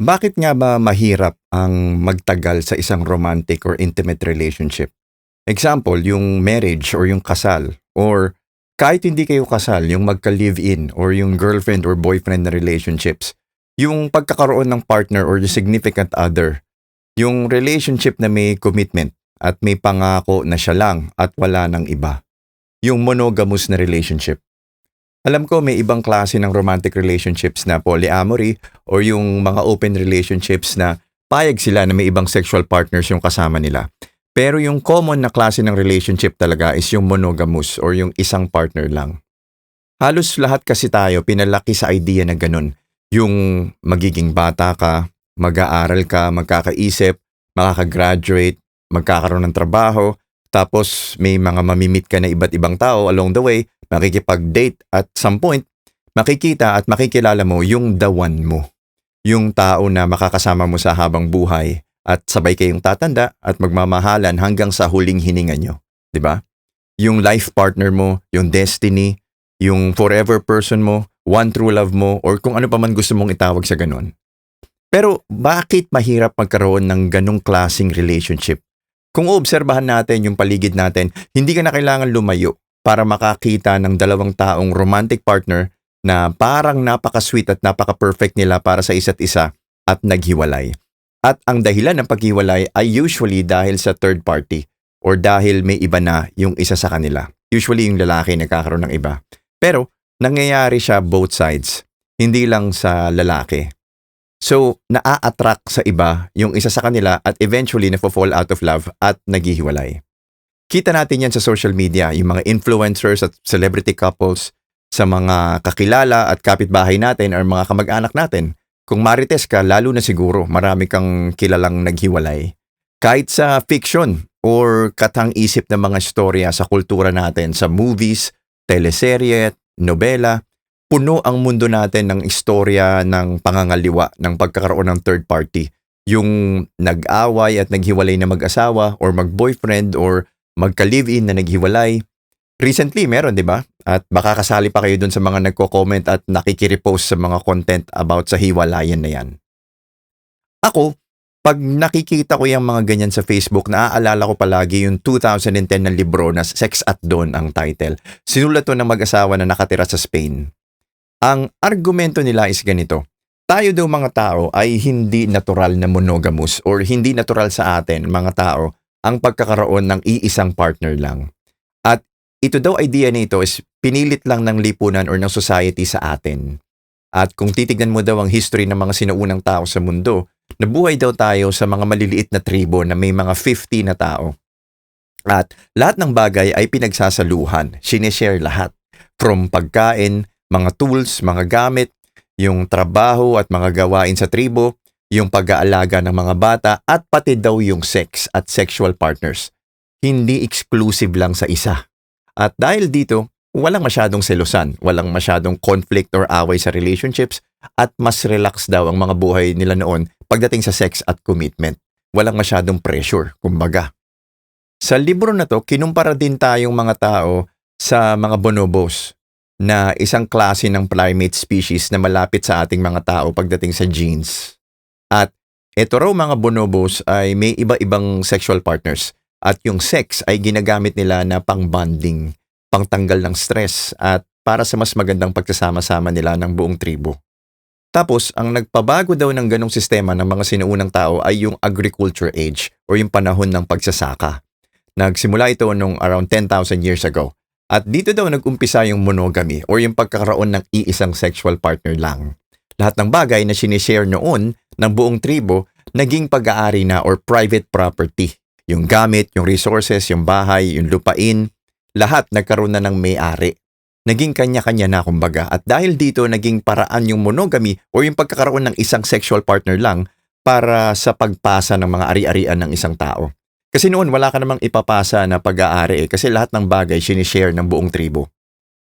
Bakit nga ba mahirap ang magtagal sa isang romantic or intimate relationship? Example, yung marriage or yung kasal. Or kahit hindi kayo kasal, yung magka-live-in or yung girlfriend or boyfriend na relationships. Yung pagkakaroon ng partner or yung significant other. Yung relationship na may commitment at may pangako na siya lang at wala ng iba. Yung monogamous na relationship. Alam ko may ibang klase ng romantic relationships na polyamory or yung mga open relationships na payag sila na may ibang sexual partners yung kasama nila. Pero yung common na klase ng relationship talaga is yung monogamous or yung isang partner lang. Halos lahat kasi tayo pinalaki sa idea na ganun. Yung magiging bata ka, mag-aaral ka, magkakaisip, makakagraduate, magkakaroon ng trabaho, tapos may mga mamimit ka na iba't ibang tao along the way, makikipag-date at some point, makikita at makikilala mo yung the one mo. Yung tao na makakasama mo sa habang buhay at sabay kayong tatanda at magmamahalan hanggang sa huling hininga nyo. ba? Diba? Yung life partner mo, yung destiny, yung forever person mo, one true love mo, or kung ano pa man gusto mong itawag sa ganun. Pero bakit mahirap magkaroon ng ganong klasing relationship? Kung obserbahan natin yung paligid natin, hindi ka na kailangan lumayo para makakita ng dalawang taong romantic partner na parang napaka-sweet at napaka-perfect nila para sa isa't isa at naghiwalay. At ang dahilan ng paghiwalay ay usually dahil sa third party or dahil may iba na yung isa sa kanila. Usually yung lalaki nagkakaroon ng iba. Pero nangyayari siya both sides, hindi lang sa lalaki. So, naa-attract sa iba yung isa sa kanila at eventually nafo-fall out of love at naghihiwalay. Kita natin yan sa social media, yung mga influencers at celebrity couples, sa mga kakilala at kapitbahay natin or mga kamag-anak natin. Kung marites ka, lalo na siguro, marami kang kilalang naghiwalay. Kahit sa fiction or katang-isip ng mga storya sa kultura natin, sa movies, teleserye, nobela, puno ang mundo natin ng istorya ng pangangaliwa ng pagkakaroon ng third party. Yung nag-away at naghiwalay na mag-asawa or mag-boyfriend or magka-live-in na naghiwalay. Recently, meron, di ba? At baka kasali pa kayo dun sa mga nagko-comment at nakikiripost sa mga content about sa hiwalayan na yan. Ako, pag nakikita ko yung mga ganyan sa Facebook, naaalala ko palagi yung 2010 na libro na Sex at Dawn ang title. Sinulat to ng mag-asawa na nakatira sa Spain. Ang argumento nila is ganito. Tayo daw mga tao ay hindi natural na monogamous or hindi natural sa atin mga tao ang pagkakaroon ng iisang partner lang. At ito daw idea nito is pinilit lang ng lipunan or ng society sa atin. At kung titignan mo daw ang history ng mga sinuunang tao sa mundo, nabuhay daw tayo sa mga maliliit na tribo na may mga 50 na tao. At lahat ng bagay ay pinagsasaluhan, sinishare lahat. From pagkain, mga tools, mga gamit, yung trabaho at mga gawain sa tribo, yung pag-aalaga ng mga bata at pati daw yung sex at sexual partners. Hindi exclusive lang sa isa. At dahil dito, walang masyadong selosan, walang masyadong conflict or away sa relationships at mas relax daw ang mga buhay nila noon pagdating sa sex at commitment. Walang masyadong pressure, kumbaga. Sa libro na to, kinumpara din tayong mga tao sa mga bonobos na isang klase ng primate species na malapit sa ating mga tao pagdating sa genes. At ito raw mga bonobos ay may iba-ibang sexual partners at yung sex ay ginagamit nila na pang-bonding, pangtanggal ng stress at para sa mas magandang pagsasama-sama nila ng buong tribo. Tapos, ang nagpabago daw ng ganong sistema ng mga sinuunang tao ay yung agriculture age o yung panahon ng pagsasaka. Nagsimula ito nung around 10,000 years ago. At dito daw nag-umpisa yung monogamy o yung pagkakaroon ng iisang sexual partner lang. Lahat ng bagay na sinishare noon ng buong tribo naging pag-aari na or private property. Yung gamit, yung resources, yung bahay, yung lupain, lahat nagkaroon na ng may-ari. Naging kanya-kanya na kumbaga at dahil dito naging paraan yung monogamy o yung pagkakaroon ng isang sexual partner lang para sa pagpasa ng mga ari-arian ng isang tao. Kasi noon wala ka namang ipapasa na pag-aari eh, kasi lahat ng bagay sinishare ng buong tribo.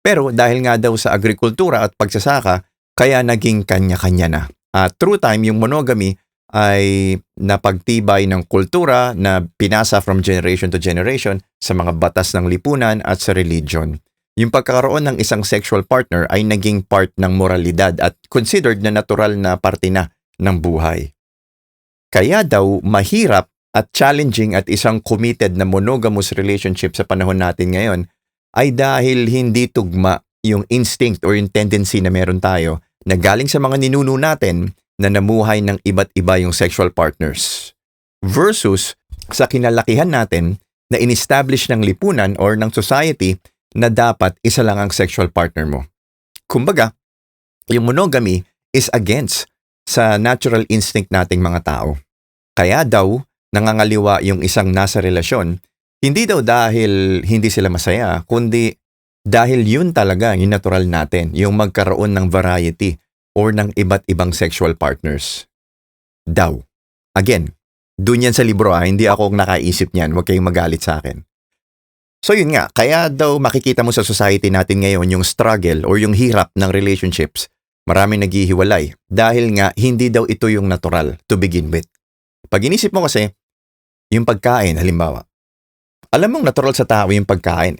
Pero dahil nga daw sa agrikultura at pagsasaka, kaya naging kanya-kanya na. At through time, yung monogamy ay napagtibay ng kultura na pinasa from generation to generation sa mga batas ng lipunan at sa religion. Yung pagkakaroon ng isang sexual partner ay naging part ng moralidad at considered na natural na parte na ng buhay. Kaya daw mahirap at challenging at isang committed na monogamous relationship sa panahon natin ngayon ay dahil hindi tugma yung instinct or yung tendency na meron tayo na galing sa mga ninuno natin na namuhay ng iba't iba yung sexual partners versus sa kinalakihan natin na in-establish ng lipunan or ng society na dapat isa lang ang sexual partner mo. Kumbaga, yung monogamy is against sa natural instinct nating mga tao. Kaya daw, nangangaliwa yung isang nasa relasyon, hindi daw dahil hindi sila masaya, kundi dahil yun talaga yung natural natin, yung magkaroon ng variety or ng iba't ibang sexual partners. Daw. Again, dun yan sa libro ah, hindi ako ang nakaisip niyan, huwag kayong magalit sa akin. So yun nga, kaya daw makikita mo sa society natin ngayon yung struggle or yung hirap ng relationships, marami naghihiwalay dahil nga hindi daw ito yung natural to begin with. Pag inisip mo kasi, yung pagkain halimbawa, alam mong natural sa tao yung pagkain.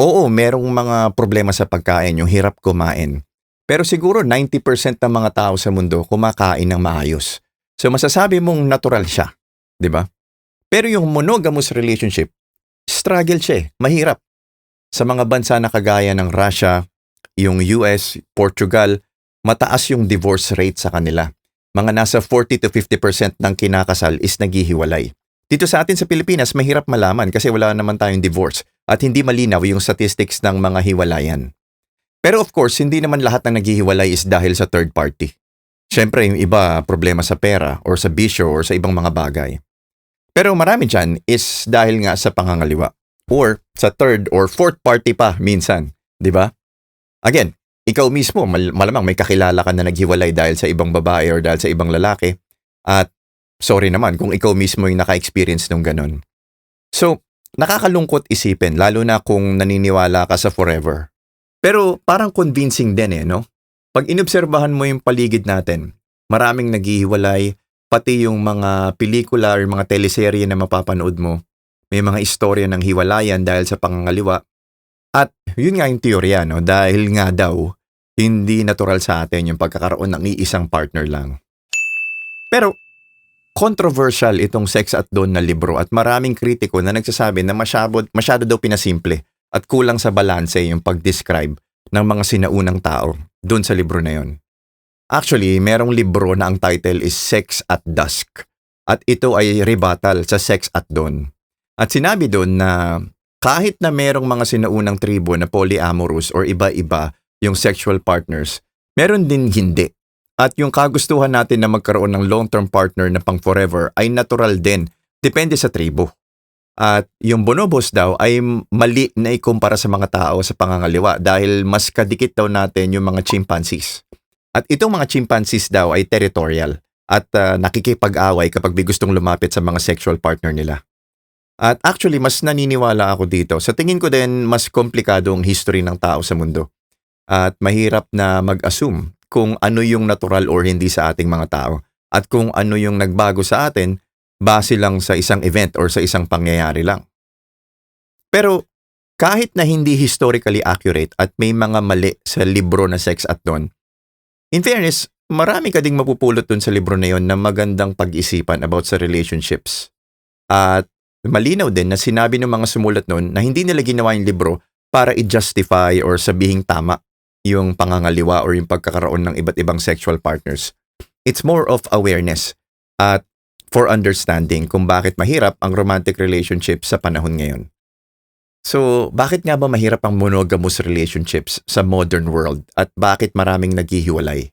Oo, merong mga problema sa pagkain, yung hirap kumain. Pero siguro 90% ng mga tao sa mundo kumakain ng maayos. So masasabi mong natural siya, 'di ba? Pero yung monogamous relationship, struggle siya eh, mahirap. Sa mga bansa na kagaya ng Russia, yung US, Portugal, mataas yung divorce rate sa kanila. Mga nasa 40 to 50% ng kinakasal is naghihiwalay. Dito sa atin sa Pilipinas, mahirap malaman kasi wala naman tayong divorce at hindi malinaw yung statistics ng mga hiwalayan. Pero of course, hindi naman lahat ng naghihiwalay is dahil sa third party. Siyempre, yung iba problema sa pera or sa bisyo or sa ibang mga bagay. Pero marami dyan is dahil nga sa pangangaliwa or sa third or fourth party pa minsan, di ba? Again, ikaw mismo, mal- malamang may kakilala ka na naghiwalay dahil sa ibang babae or dahil sa ibang lalaki at sorry naman kung ikaw mismo yung naka-experience nung ganun. So, nakakalungkot isipin lalo na kung naniniwala ka sa forever. Pero parang convincing din eh, no? Pag inobserbahan mo yung paligid natin, maraming naghihiwalay, pati yung mga pelikula or mga teleserye na mapapanood mo, may mga istorya ng hiwalayan dahil sa pangangaliwa. At yun nga yung teorya, no? dahil nga daw, hindi natural sa atin yung pagkakaroon ng iisang partner lang. Pero, controversial itong sex at doon na libro at maraming kritiko na nagsasabi na masyado, masyado daw pinasimple at kulang sa balanse yung pag-describe ng mga sinaunang tao doon sa libro na yon. Actually, merong libro na ang title is Sex at Dusk. At ito ay rebuttal sa Sex at Dawn. At sinabi doon na kahit na merong mga sinaunang tribo na polyamorous or iba-iba yung sexual partners, meron din hindi. At yung kagustuhan natin na magkaroon ng long-term partner na pang forever ay natural din. Depende sa tribo. At yung bonobos daw ay mali na ikumpara sa mga tao sa pangangaliwa dahil mas kadikit daw natin yung mga chimpanzees. At itong mga chimpanzees daw ay territorial at uh, nakikipag-away kapag may gustong lumapit sa mga sexual partner nila. At actually, mas naniniwala ako dito. Sa tingin ko din, mas komplikado ang history ng tao sa mundo. At mahirap na mag-assume kung ano yung natural or hindi sa ating mga tao. At kung ano yung nagbago sa atin base lang sa isang event or sa isang pangyayari lang. Pero kahit na hindi historically accurate at may mga mali sa libro na Sex at Dawn, In fairness, marami ka ding mapupulot dun sa libro na yon na magandang pag-isipan about sa relationships. At malinaw din na sinabi ng mga sumulat nun na hindi nila ginawa yung libro para i-justify or sabihing tama yung pangangaliwa or yung pagkakaroon ng iba't ibang sexual partners. It's more of awareness at for understanding kung bakit mahirap ang romantic relationship sa panahon ngayon. So, bakit nga ba mahirap ang monogamous relationships sa modern world at bakit maraming naghihiwalay?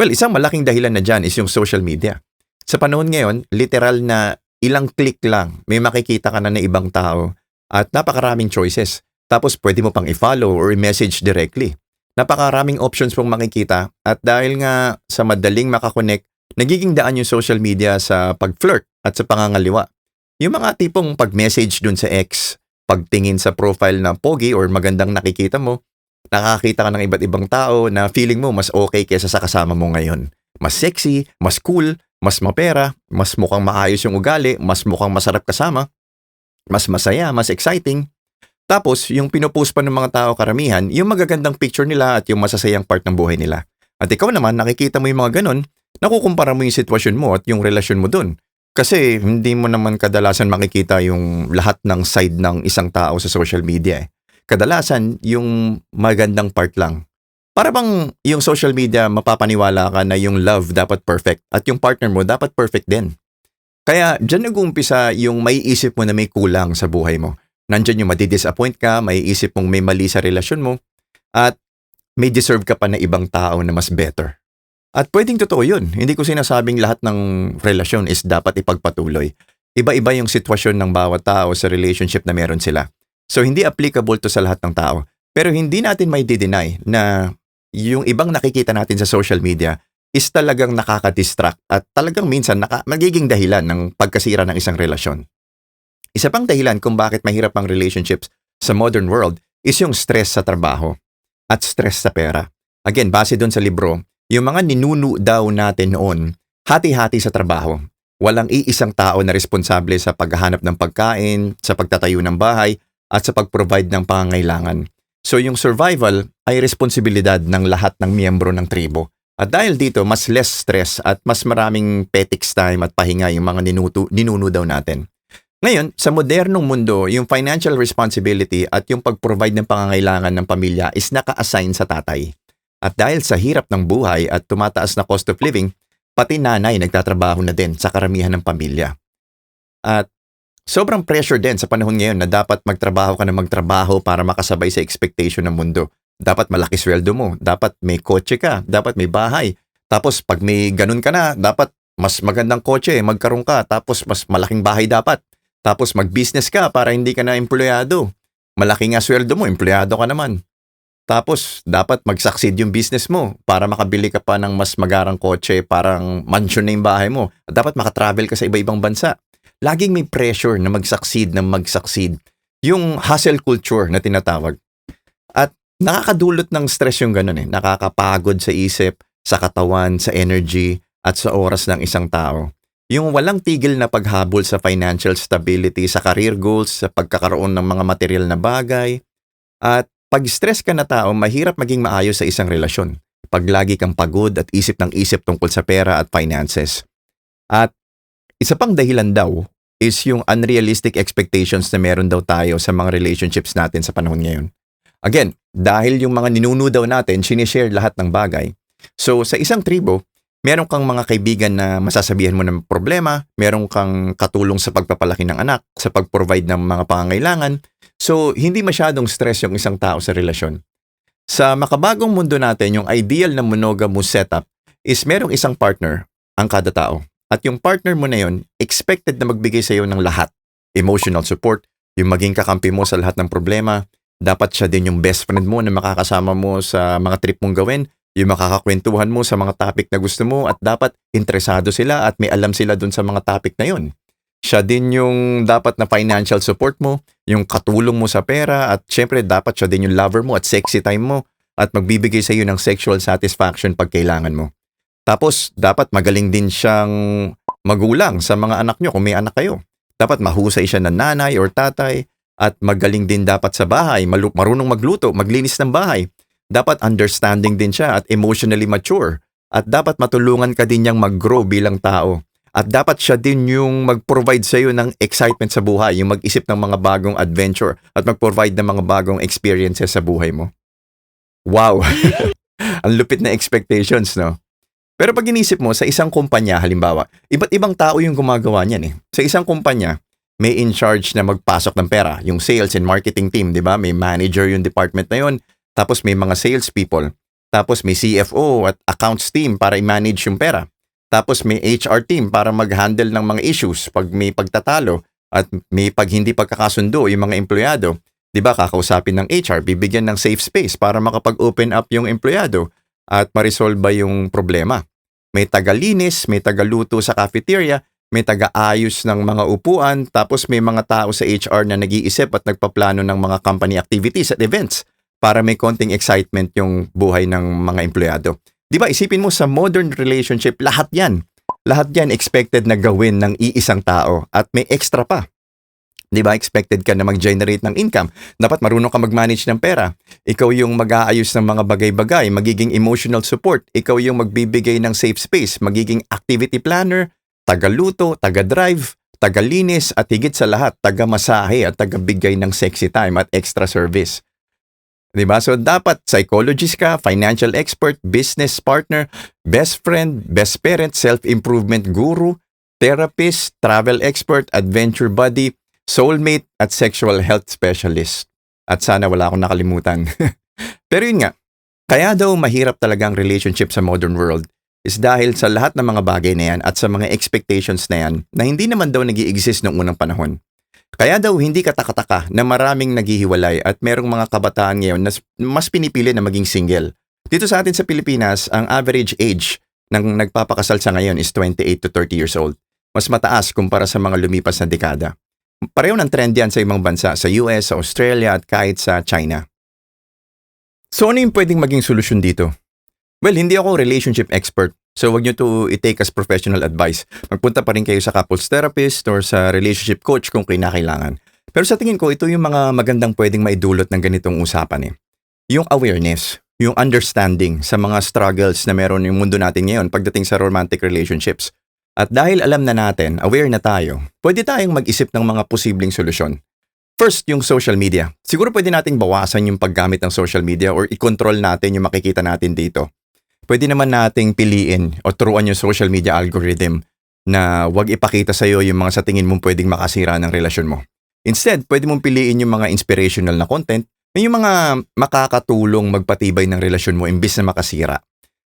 Well, isang malaking dahilan na dyan is yung social media. Sa panahon ngayon, literal na ilang click lang, may makikita ka na na ibang tao at napakaraming choices. Tapos pwede mo pang i-follow or i-message directly. Napakaraming options pong makikita at dahil nga sa madaling makakonect, nagiging daan yung social media sa pag-flirt at sa pangangaliwa. Yung mga tipong pag-message dun sa ex, pagtingin sa profile ng pogi or magandang nakikita mo, nakakita ka ng iba't ibang tao na feeling mo mas okay kaysa sa kasama mo ngayon. Mas sexy, mas cool, mas mapera, mas mukhang maayos yung ugali, mas mukhang masarap kasama, mas masaya, mas exciting. Tapos, yung pinopost pa ng mga tao karamihan, yung magagandang picture nila at yung masasayang part ng buhay nila. At ikaw naman, nakikita mo yung mga ganun, nakukumpara mo yung sitwasyon mo at yung relasyon mo dun. Kasi hindi mo naman kadalasan makikita yung lahat ng side ng isang tao sa social media. Eh. Kadalasan, yung magandang part lang. Para bang yung social media, mapapaniwala ka na yung love dapat perfect at yung partner mo dapat perfect din. Kaya dyan nag-uumpisa yung may isip mo na may kulang sa buhay mo. Nandyan yung madidisappoint ka, may isip mong may mali sa relasyon mo, at may deserve ka pa na ibang tao na mas better. At pwedeng totoo yun. Hindi ko sinasabing lahat ng relasyon is dapat ipagpatuloy. Iba-iba yung sitwasyon ng bawat tao sa relationship na meron sila. So hindi applicable to sa lahat ng tao. Pero hindi natin may deny na yung ibang nakikita natin sa social media is talagang nakaka-distract at talagang minsan naka, magiging dahilan ng pagkasira ng isang relasyon. Isa pang dahilan kung bakit mahirap ang relationships sa modern world is yung stress sa trabaho at stress sa pera. Again, base doon sa libro, yung mga ninuno daw natin noon, hati-hati sa trabaho. Walang iisang tao na responsable sa paghahanap ng pagkain, sa pagtatayo ng bahay, at sa pag-provide ng pangangailangan. So yung survival ay responsibilidad ng lahat ng miyembro ng tribo. At dahil dito, mas less stress at mas maraming petix time at pahinga yung mga ninuto, ninuno daw natin. Ngayon, sa modernong mundo, yung financial responsibility at yung pag-provide ng pangangailangan ng pamilya is naka-assign sa tatay. At dahil sa hirap ng buhay at tumataas na cost of living, pati nanay nagtatrabaho na din sa karamihan ng pamilya. At sobrang pressure din sa panahon ngayon na dapat magtrabaho ka na magtrabaho para makasabay sa expectation ng mundo. Dapat malaki sweldo mo, dapat may kotse ka, dapat may bahay. Tapos pag may ganun ka na, dapat mas magandang kotse, magkaroon ka, tapos mas malaking bahay dapat. Tapos mag-business ka para hindi ka na empleyado. Malaki nga sweldo mo, empleyado ka naman. Tapos, dapat mag-succeed yung business mo para makabili ka pa ng mas magarang kotse, parang mansion na yung bahay mo. At dapat makatravel ka sa iba-ibang bansa. Laging may pressure na mag-succeed, na mag-succeed. Yung hustle culture na tinatawag. At nakakadulot ng stress yung ganun eh. Nakakapagod sa isip, sa katawan, sa energy, at sa oras ng isang tao. Yung walang tigil na paghabol sa financial stability, sa career goals, sa pagkakaroon ng mga material na bagay, at pag stress ka na tao, mahirap maging maayos sa isang relasyon. Pag lagi kang pagod at isip ng isip tungkol sa pera at finances. At isa pang dahilan daw is yung unrealistic expectations na meron daw tayo sa mga relationships natin sa panahon ngayon. Again, dahil yung mga ninuno daw natin, sinishare lahat ng bagay. So sa isang tribo, meron kang mga kaibigan na masasabihan mo ng problema, meron kang katulong sa pagpapalaki ng anak, sa pag-provide ng mga pangangailangan, So, hindi masyadong stress yung isang tao sa relasyon. Sa makabagong mundo natin, yung ideal na monogamous setup is merong isang partner ang kada tao. At yung partner mo na yun, expected na magbigay sa iyo ng lahat. Emotional support, yung maging kakampi mo sa lahat ng problema. Dapat siya din yung best friend mo na makakasama mo sa mga trip mong gawin, yung makakakwentuhan mo sa mga topic na gusto mo at dapat interesado sila at may alam sila dun sa mga topic na yun. Siya din yung dapat na financial support mo, yung katulong mo sa pera at syempre dapat siya din yung lover mo at sexy time mo at magbibigay sa iyo ng sexual satisfaction pag kailangan mo. Tapos dapat magaling din siyang magulang sa mga anak nyo kung may anak kayo. Dapat mahusay siya na nanay or tatay at magaling din dapat sa bahay, marunong magluto, maglinis ng bahay. Dapat understanding din siya at emotionally mature at dapat matulungan ka din niyang mag-grow bilang tao. At dapat siya din yung mag-provide sa iyo ng excitement sa buhay, yung mag-isip ng mga bagong adventure at mag-provide ng mga bagong experiences sa buhay mo. Wow! Ang lupit na expectations, no? Pero pag inisip mo, sa isang kumpanya, halimbawa, iba't ibang tao yung gumagawa niyan eh. Sa isang kumpanya, may in charge na magpasok ng pera, yung sales and marketing team, di ba? May manager yung department na yun, tapos may mga sales people, tapos may CFO at accounts team para i-manage yung pera. Tapos may HR team para mag-handle ng mga issues pag may pagtatalo at may pag hindi pagkakasundo yung mga empleyado. 'Di ba kakausapin ng HR, bibigyan ng safe space para makapag-open up yung empleyado at ma-resolve yung problema. May tagalinis, may tagaluto sa cafeteria, may taga-ayos ng mga upuan, tapos may mga tao sa HR na nag-iisip at nagpaplano ng mga company activities at events para may konting excitement yung buhay ng mga empleyado. Di ba, isipin mo sa modern relationship, lahat yan. Lahat yan expected na gawin ng iisang tao at may extra pa. Di ba? Expected ka na mag-generate ng income. Dapat marunong ka mag-manage ng pera. Ikaw yung mag-aayos ng mga bagay-bagay, magiging emotional support. Ikaw yung magbibigay ng safe space, magiging activity planner, taga-luto, taga-drive, taga-linis, at higit sa lahat, taga-masahe at taga-bigay ng sexy time at extra service. Di ba? So, dapat psychologist ka, financial expert, business partner, best friend, best parent, self-improvement guru, therapist, travel expert, adventure buddy, soulmate at sexual health specialist. At sana wala akong nakalimutan. Pero yun nga, kaya daw mahirap talaga ang relationship sa modern world is dahil sa lahat ng mga bagay na yan at sa mga expectations na yan na hindi naman daw nag exist noong unang panahon. Kaya daw hindi katakataka na maraming naghihiwalay at merong mga kabataan ngayon na mas pinipili na maging single. Dito sa atin sa Pilipinas, ang average age ng nagpapakasal sa ngayon is 28 to 30 years old. Mas mataas kumpara sa mga lumipas na dekada. Pareho ng trend yan sa ibang bansa, sa US, sa Australia at kahit sa China. So ano yung pwedeng maging solusyon dito? Well, hindi ako relationship expert. So wag nyo to i-take as professional advice. Magpunta pa rin kayo sa couples therapist or sa relationship coach kung kinakailangan. Pero sa tingin ko, ito yung mga magandang pwedeng maidulot ng ganitong usapan eh. Yung awareness, yung understanding sa mga struggles na meron yung mundo natin ngayon pagdating sa romantic relationships. At dahil alam na natin, aware na tayo, pwede tayong mag-isip ng mga posibleng solusyon. First, yung social media. Siguro pwede nating bawasan yung paggamit ng social media or i-control natin yung makikita natin dito. Pwede naman nating piliin o turuan yung social media algorithm na wag ipakita sa'yo yung mga sa tingin mong pwedeng makasira ng relasyon mo. Instead, pwede mong piliin yung mga inspirational na content, yung mga makakatulong magpatibay ng relasyon mo imbis na makasira.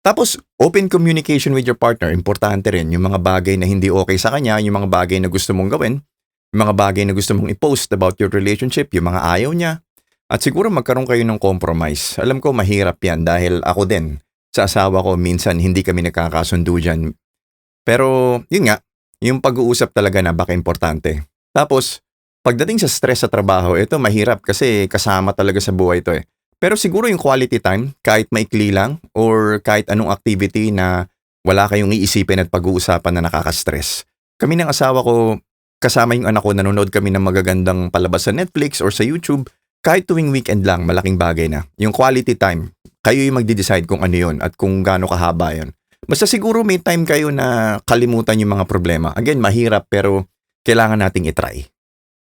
Tapos, open communication with your partner. Importante rin yung mga bagay na hindi okay sa kanya, yung mga bagay na gusto mong gawin, yung mga bagay na gusto mong i-post about your relationship, yung mga ayaw niya. At siguro magkaroon kayo ng compromise. Alam ko mahirap yan dahil ako din, sa asawa ko, minsan hindi kami nagkakasundo dyan. Pero, yun nga, yung pag-uusap talaga na baka importante. Tapos, pagdating sa stress sa trabaho, ito mahirap kasi kasama talaga sa buhay ito eh. Pero siguro yung quality time, kahit maikli lang or kahit anong activity na wala kayong iisipin at pag-uusapan na nakaka-stress. Kami ng asawa ko, kasama yung anak ko, nanonood kami ng magagandang palabas sa Netflix or sa YouTube. Kahit tuwing weekend lang, malaking bagay na. Yung quality time, kayo yung magde-decide kung ano yun at kung gaano kahaba yun. Basta siguro may time kayo na kalimutan yung mga problema. Again, mahirap pero kailangan nating itry.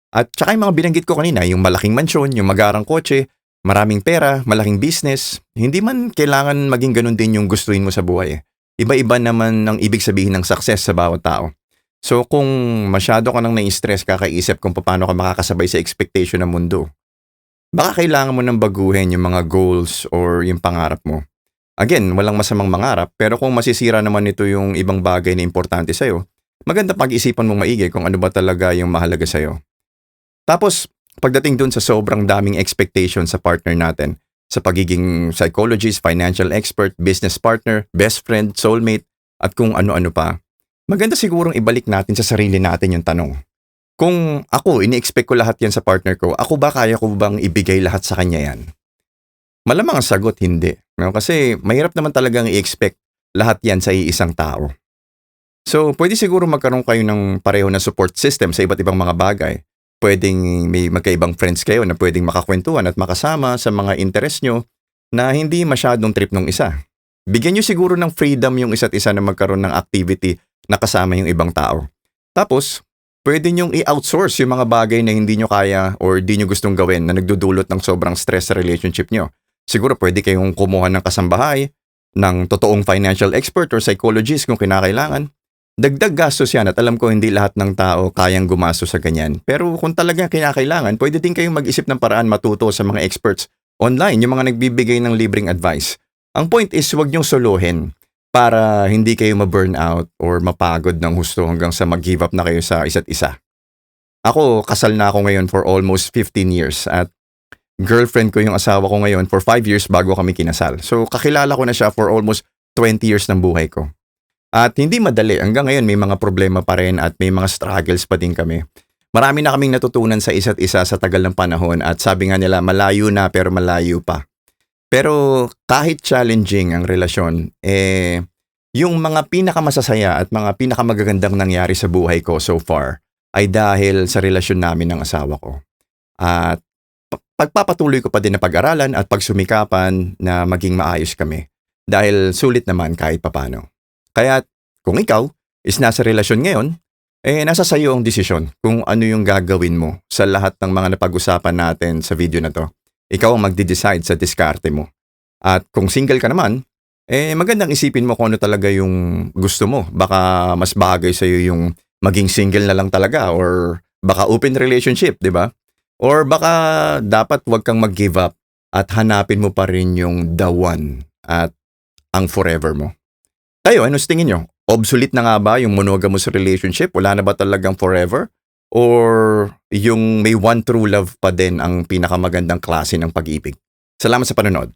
At saka yung mga binanggit ko kanina, yung malaking mansyon, yung magarang kotse, maraming pera, malaking business, hindi man kailangan maging ganun din yung gustuin mo sa buhay. Iba-iba naman ang ibig sabihin ng success sa bawat tao. So kung masyado ka nang nai-stress kakaisip kung paano ka makakasabay sa expectation ng mundo, baka kailangan mo nang baguhin yung mga goals or yung pangarap mo. Again, walang masamang mangarap, pero kung masisira naman ito yung ibang bagay na importante sa'yo, maganda pag-isipan mong maigi kung ano ba talaga yung mahalaga sa'yo. Tapos, pagdating dun sa sobrang daming expectation sa partner natin, sa pagiging psychologist, financial expert, business partner, best friend, soulmate, at kung ano-ano pa, maganda sigurong ibalik natin sa sarili natin yung tanong. Kung ako, ini-expect ko lahat yan sa partner ko, ako ba kaya ko bang ibigay lahat sa kanya yan? Malamang ang sagot, hindi. No? Kasi mahirap naman talagang i-expect lahat yan sa iisang tao. So, pwede siguro magkaroon kayo ng pareho na support system sa iba't ibang mga bagay pwedeng may magkaibang friends kayo na pwedeng makakwentuhan at makasama sa mga interest nyo na hindi masyadong trip nung isa. Bigyan nyo siguro ng freedom yung isa't isa na magkaroon ng activity na kasama yung ibang tao. Tapos, pwede nyong i-outsource yung mga bagay na hindi nyo kaya or di nyo gustong gawin na nagdudulot ng sobrang stress sa relationship nyo. Siguro pwede kayong kumuha ng kasambahay, ng totoong financial expert or psychologist kung kinakailangan, Dagdag gastos yan at alam ko hindi lahat ng tao kayang gumastos sa ganyan. Pero kung talaga kinakailangan, pwede din kayong mag-isip ng paraan matuto sa mga experts online, yung mga nagbibigay ng libreng advice. Ang point is huwag niyong soluhin para hindi kayo ma-burn out or mapagod ng husto hanggang sa mag-give up na kayo sa isa't isa. Ako, kasal na ako ngayon for almost 15 years at girlfriend ko yung asawa ko ngayon for 5 years bago kami kinasal. So kakilala ko na siya for almost 20 years ng buhay ko. At hindi madali. Hanggang ngayon may mga problema pa rin at may mga struggles pa din kami. Marami na kaming natutunan sa isa't isa sa tagal ng panahon at sabi nga nila malayo na pero malayo pa. Pero kahit challenging ang relasyon, eh, yung mga pinakamasasaya at mga pinakamagagandang nangyari sa buhay ko so far ay dahil sa relasyon namin ng asawa ko. At pa- pagpapatuloy ko pa din na pag-aralan at pagsumikapan na maging maayos kami. Dahil sulit naman kahit papano. Kaya kung ikaw is nasa relasyon ngayon, eh nasa sayo ang desisyon kung ano yung gagawin mo sa lahat ng mga napag-usapan natin sa video na to. Ikaw ang magde-decide sa diskarte mo. At kung single ka naman, eh magandang isipin mo kung ano talaga yung gusto mo. Baka mas bagay sa'yo yung maging single na lang talaga or baka open relationship, di ba? Or baka dapat wag kang mag-give up at hanapin mo pa rin yung the one at ang forever mo. Tayo, ano sa tingin nyo? Obsolete na nga ba yung monogamous relationship? Wala na ba talagang forever? Or yung may one true love pa din ang pinakamagandang klase ng pag-ibig? Salamat sa panonood.